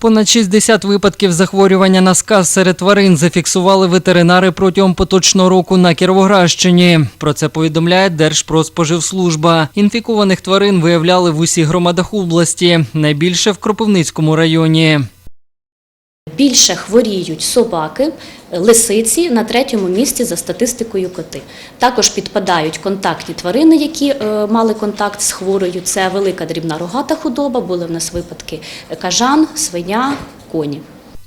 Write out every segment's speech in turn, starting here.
Понад 60 випадків захворювання на сказ серед тварин зафіксували ветеринари протягом поточного року на Кіровоградщині. Про це повідомляє Держпродспоживслужба. Інфікованих тварин виявляли в усіх громадах області, найбільше в Кропивницькому районі. Більше хворіють собаки, лисиці на третьому місці за статистикою коти. Також підпадають контактні тварини, які е, мали контакт з хворою. Це велика дрібна рогата худоба. Були в нас випадки кажан, свиня, коні.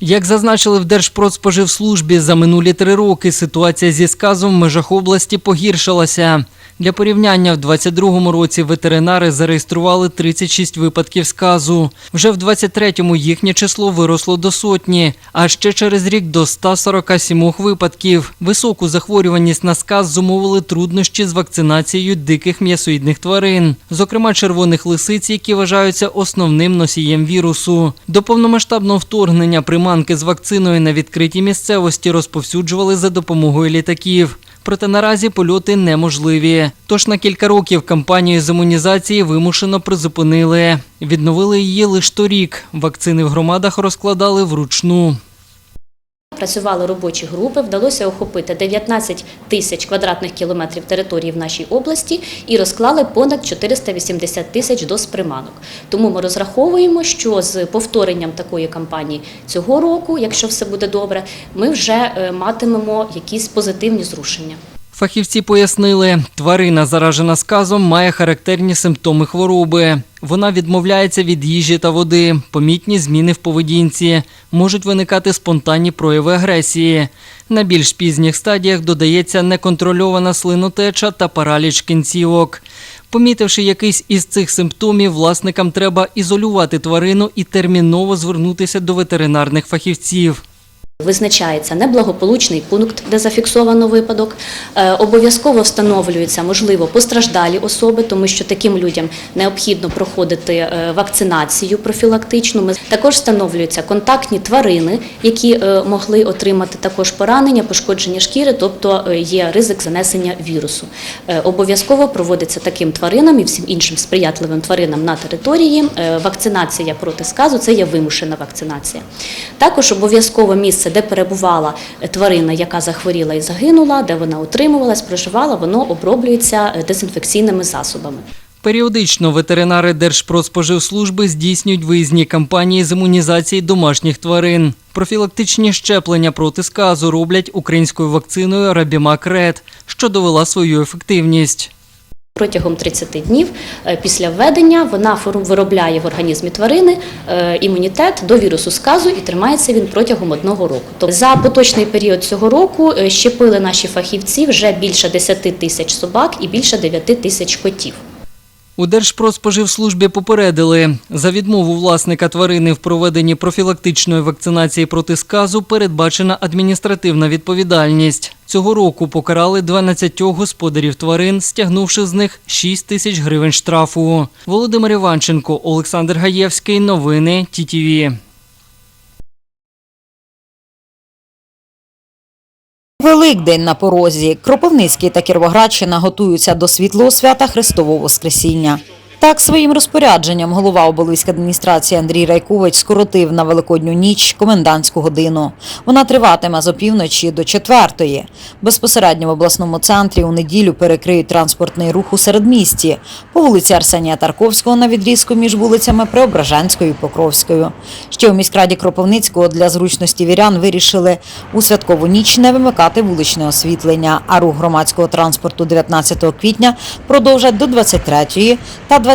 Як зазначили в Держпродспоживслужбі, за минулі три роки ситуація зі сказом в межах області погіршилася. Для порівняння в 2022 році ветеринари зареєстрували 36 випадків сказу. Вже в 2023 їхнє число виросло до сотні, а ще через рік до 147 випадків. Високу захворюваність на сказ зумовили труднощі з вакцинацією диких м'ясоїдних тварин, зокрема червоних лисиць, які вважаються основним носієм вірусу. До повномасштабного вторгнення приманки з вакциною на відкритій місцевості розповсюджували за допомогою літаків. Проте наразі польоти неможливі. Тож на кілька років кампанію з імунізації вимушено призупинили. Відновили її лише торік. Вакцини в громадах розкладали вручну. Працювали робочі групи, вдалося охопити 19 тисяч квадратних кілометрів території в нашій області і розклали понад 480 тисяч доз приманок. Тому ми розраховуємо, що з повторенням такої кампанії цього року, якщо все буде добре, ми вже е, матимемо якісь позитивні зрушення. Фахівці пояснили, тварина, заражена сказом, має характерні симптоми хвороби. Вона відмовляється від їжі та води, помітні зміни в поведінці, можуть виникати спонтанні прояви агресії. На більш пізніх стадіях додається неконтрольована слинотеча та параліч кінцівок. Помітивши якийсь із цих симптомів, власникам треба ізолювати тварину і терміново звернутися до ветеринарних фахівців. Визначається неблагополучний пункт, де зафіксовано випадок. Е, Обов'язково встановлюються, можливо, постраждалі особи, тому що таким людям необхідно проходити е, вакцинацію профілактичну. Також встановлюються контактні тварини, які е, могли отримати також поранення, пошкодження шкіри, тобто є ризик занесення вірусу. Обов'язково проводиться таким тваринам і всім іншим сприятливим тваринам на території. Вакцинація проти сказу це є вимушена вакцинація. Також обов'язково місце, де перебувала тварина, яка захворіла і загинула, де вона утримувалась, проживала, воно оброблюється е, дезінфекційними засобами. Періодично ветеринари Держпродспоживслужби здійснюють виїзні кампанії з імунізації домашніх тварин. Профілактичні щеплення проти сказу роблять українською вакциною Рабімак Ред, що довела свою ефективність. Протягом 30 днів е, після введення вона виробляє в організмі тварини е, імунітет до вірусу сказу і тримається він протягом одного року. Тобто за поточний період цього року е, щепили наші фахівці вже більше 10 тисяч собак і більше 9 тисяч котів. У Держпродспоживслужбі попередили, за відмову власника тварини в проведенні профілактичної вакцинації проти сказу передбачена адміністративна відповідальність. Цього року покарали 12 господарів тварин, стягнувши з них 6 тисяч гривень штрафу. Володимир Іванченко, Олександр Гаєвський. Новини ТІТІВІ. Великдень на порозі. Кропивницький та Кіровоградщина готуються до світлого свята Христового Воскресіння. Так, своїм розпорядженням голова оболиської адміністрації Андрій Райкович скоротив на Великодню ніч комендантську годину. Вона триватиме з опівночі до четвертої. Безпосередньо в обласному центрі у неділю перекриють транспортний рух у середмісті по вулиці Арсенія Тарковського на відрізку між вулицями Преображенською і Покровською. Ще у міськраді Кропивницького для зручності вірян вирішили у святкову ніч не вимикати вуличне освітлення, а рух громадського транспорту 19 квітня продовжать до 23 та 20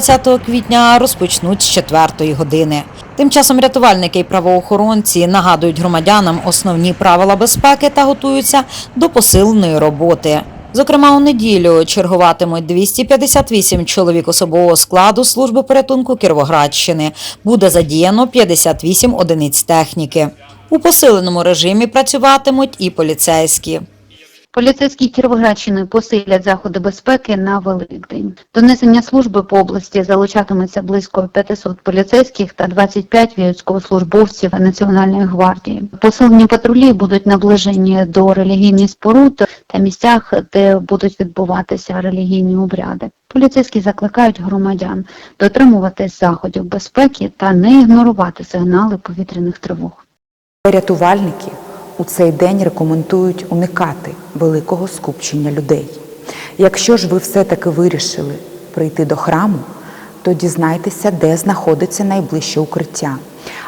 квітня розпочнуть з 4 години. Тим часом рятувальники і правоохоронці нагадують громадянам основні правила безпеки та готуються до посиленої роботи. Зокрема, у неділю чергуватимуть 258 чоловік особового складу служби порятунку Кіровоградщини. Буде задіяно 58 одиниць техніки. У посиленому режимі працюватимуть і поліцейські. Поліцейські Кіровоградщини посилять заходи безпеки на Великдень. До несення служби по області залучатиметься близько 500 поліцейських та 25 військовослужбовців Національної гвардії. Посилені патрулі будуть наближені до релігійних споруд та місцях, де будуть відбуватися релігійні обряди. Поліцейські закликають громадян дотримуватись заходів безпеки та не ігнорувати сигнали повітряних тривог. Рятувальники у цей день рекомендують уникати великого скупчення людей. Якщо ж ви все-таки вирішили прийти до храму, то дізнайтеся, де знаходиться найближче укриття.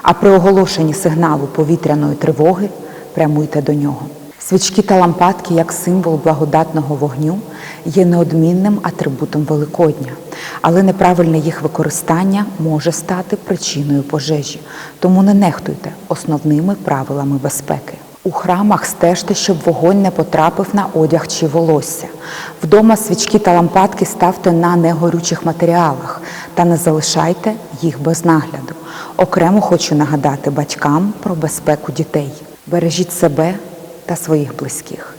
А при оголошенні сигналу повітряної тривоги прямуйте до нього. Свічки та лампадки, як символ благодатного вогню, є неодмінним атрибутом Великодня, але неправильне їх використання може стати причиною пожежі. Тому не нехтуйте основними правилами безпеки. У храмах стежте, щоб вогонь не потрапив на одяг чи волосся. Вдома свічки та лампадки ставте на негорючих матеріалах та не залишайте їх без нагляду. Окремо хочу нагадати батькам про безпеку дітей. Бережіть себе та своїх близьких.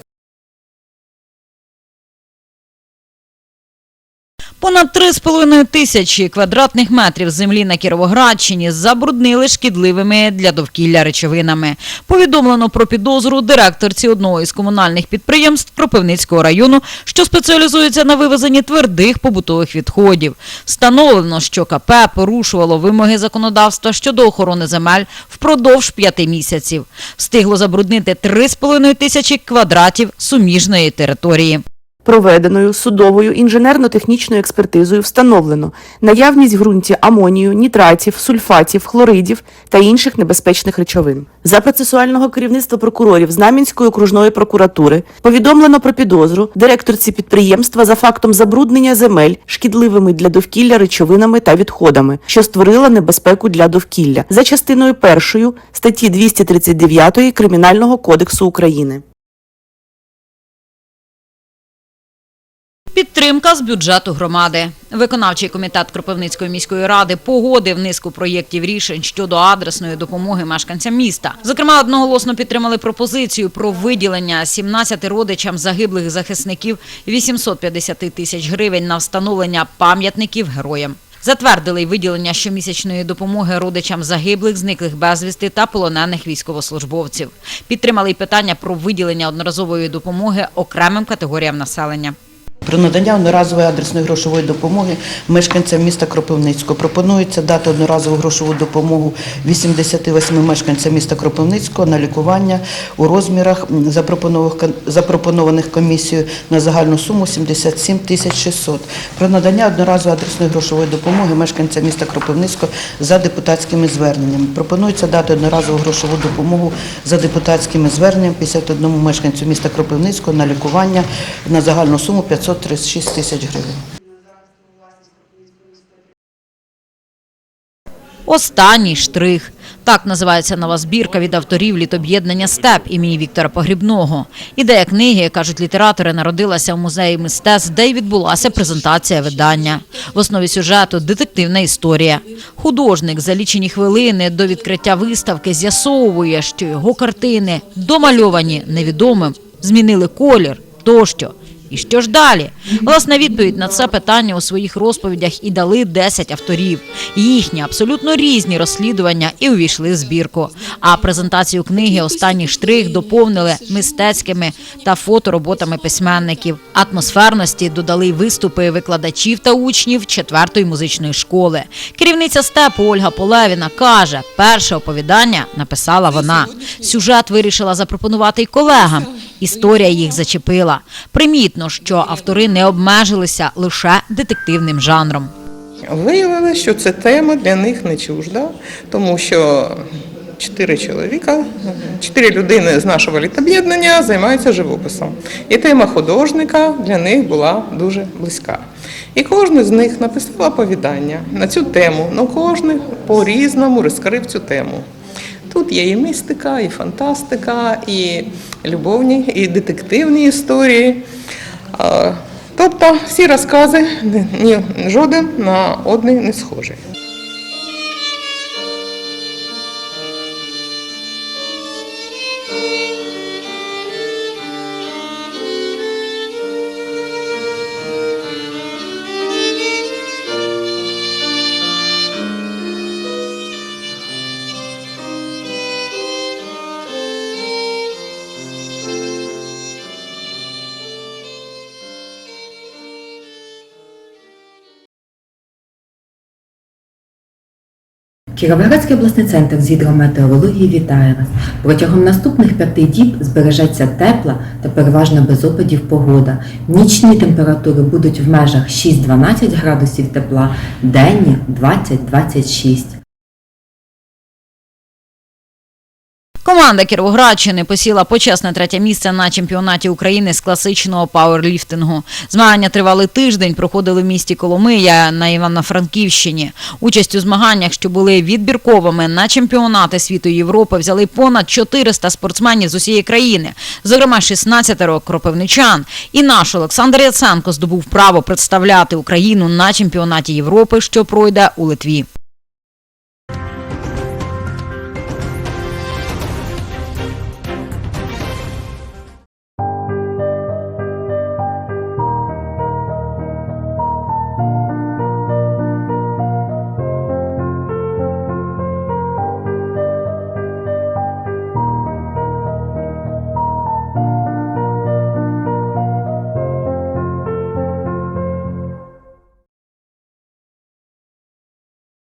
Понад 3,5 тисячі квадратних метрів землі на Кіровоградщині забруднили шкідливими для довкілля речовинами. Повідомлено про підозру директорці одного із комунальних підприємств Кропивницького району, що спеціалізується на вивезенні твердих побутових відходів. Встановлено, що КП порушувало вимоги законодавства щодо охорони земель впродовж п'яти місяців. Встигло забруднити 3,5 тисячі квадратів суміжної території. Проведеною судовою інженерно-технічною експертизою встановлено наявність в ґрунті амонію, нітратів, сульфатів, хлоридів та інших небезпечних речовин. За процесуального керівництва прокурорів Знам'янської окружної прокуратури повідомлено про підозру директорці підприємства за фактом забруднення земель шкідливими для довкілля речовинами та відходами, що створила небезпеку для довкілля за частиною першою статті 239 Кримінального кодексу України. Підтримка з бюджету громади. Виконавчий комітет Кропивницької міської ради погодив низку проєктів рішень щодо адресної допомоги мешканцям міста. Зокрема, одноголосно підтримали пропозицію про виділення 17 родичам загиблих захисників 850 тисяч гривень на встановлення пам'ятників героям. Затвердили й виділення щомісячної допомоги родичам загиблих, зниклих безвісти та полонених військовослужбовців. Підтримали й питання про виділення одноразової допомоги окремим категоріям населення. Про надання одноразової адресної грошової допомоги мешканцям міста Кропивницького пропонується дати одноразову грошову допомогу 88 мешканцям міста Кропивницького на лікування у розмірах запропонованих- комісією на загальну суму 77 тисяч 600. Про надання одноразової адресної грошової допомоги мешканцям міста Кропивницького за депутатськими зверненнями. Пропонується дати одноразову грошову допомогу за депутатськими зверненнями 51 мешканцю міста Кропивницького на лікування на загальну суму 536 тисяч гривень. Останній штрих. Так називається нова збірка від авторів літоб'єднання Степ імені Віктора Погрібного. Ідея книги, кажуть літератори, народилася в музеї мистецтв, де й відбулася презентація видання. В основі сюжету детективна історія. Художник за лічені хвилини до відкриття виставки з'ясовує, що його картини, домальовані невідомим, змінили колір тощо. І що ж далі? Власне, відповідь на це питання у своїх розповідях і дали 10 авторів. Їхні абсолютно різні розслідування і увійшли в збірку. А презентацію книги останній штрих доповнили мистецькими та фотороботами письменників. Атмосферності додали виступи викладачів та учнів четвертої музичної школи. Керівниця степу Ольга Полевіна каже, перше оповідання написала вона. Сюжет вирішила запропонувати й колегам. Історія їх зачепила. Примітно, що автори не обмежилися лише детективним жанром. Виявилося, що ця тема для них не чужда, тому що чотири чоловіка, чотири людини з нашого літоб'єднання займаються живописом. І тема художника для них була дуже близька. І кожен з них написав оповідання на цю тему, але кожен по-різному розкрив цю тему. Тут є і містика, і фантастика, і любовні, і детективні історії. Тобто всі розкази, ні, жоден на одний не схожий. Кіровоградський обласний центр з гідрометеорології вітає вас. Протягом наступних п'яти діб збережеться тепла та переважно без опадів погода. Нічні температури будуть в межах 6-12 градусів тепла, денні 20-26. Команда Кіровоградщини посіла почесне третє місце на чемпіонаті України з класичного пауерліфтингу. Змагання тривали тиждень, проходили в місті Коломия на Івано-Франківщині. Участь у змаганнях, що були відбірковими на чемпіонати світу Європи, взяли понад 400 спортсменів з усієї країни, зокрема 16 кропивничан. І наш Олександр Яценко здобув право представляти Україну на чемпіонаті Європи, що пройде у Литві.